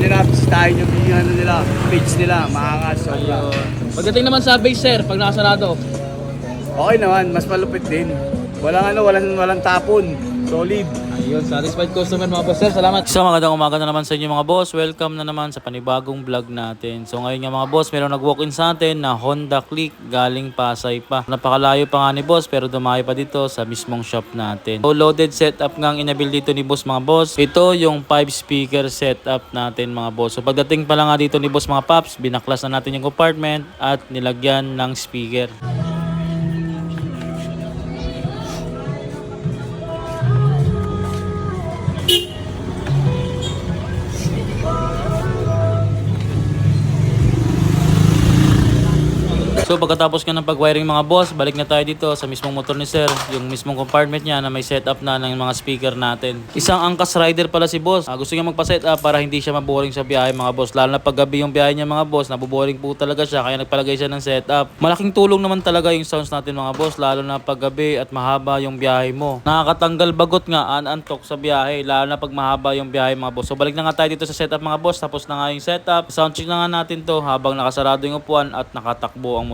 bisitahin nyo yung ano nila, page nila, maangas, sobra. Pagdating naman sa base sir, pag nakasarado. Okay naman, mas malupit din. Walang ano, walang, walang tapon. Solid. Ayun, satisfied customer mga boss sir. Salamat. So magandang umaga na naman sa inyo mga boss. Welcome na naman sa panibagong vlog natin. So ngayon nga mga boss, meron nag-walk-in sa atin na Honda Click galing Pasay pa. Napakalayo pa nga ni boss pero dumayo pa dito sa mismong shop natin. So loaded setup nga ang inabil dito ni boss mga boss. Ito yung 5 speaker setup natin mga boss. So pagdating pa lang nga dito ni boss mga paps, binaklas na natin yung compartment at nilagyan ng speaker. So pagkatapos nga ng pag-wiring mga boss, balik na tayo dito sa mismong motor ni sir, yung mismong compartment niya na may setup na ng mga speaker natin. Isang angkas rider pala si boss. Ah, gusto niya magpa-setup para hindi siya maboring sa biyahe mga boss. Lalo na pag gabi yung biyahe niya mga boss, naboboring po talaga siya kaya nagpalagay siya ng setup. Malaking tulong naman talaga yung sounds natin mga boss, lalo na pag gabi at mahaba yung biyahe mo. Nakakatanggal bagot nga, anantok sa biyahe, lalo na pag mahaba yung biyahe mga boss. So balik na nga tayo dito sa setup mga boss, tapos na nga yung setup. Sound check na nga natin to habang nakasarado yung upuan at nakatakbo ang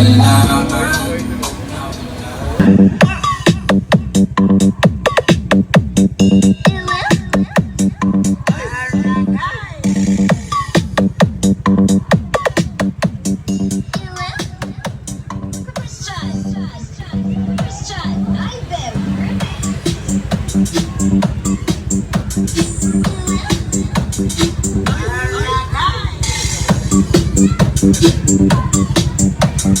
sorry ka! So,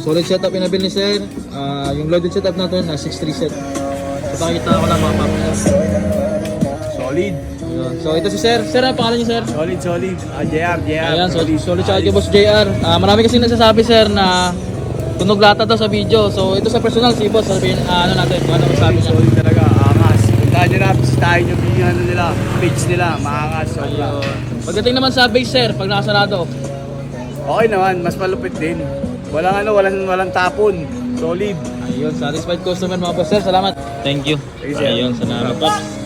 solid setup inabil ni sir. Ah, yung loaded setup natin na 6.3 set. So pakita ko lang mga paps. Solid. So ito si sir. Sir, ang pangalan niyo sir? Solid, solid. Ah, JR, JR. Ayan, solid, solid siya kay Boss JR. Ah, marami kasi nagsasabi sir na tunog lata daw sa video. So ito sa personal si Boss, sabihin ah, ano natin, kung ano masabi niya. Solid talaga, angas. Puntahan nyo na, bisitahin nyo yung ano nila, page nila, maangas, sobra. Ayun. Pagdating naman sa base sir, pag nakasarado. Okay naman, mas malupit din. Walang ano, walang, walang tapon. Solid. Ayun, satisfied customer mga boss sir. Salamat. Thank you. Thank you, sir. Ayun, salamat pa.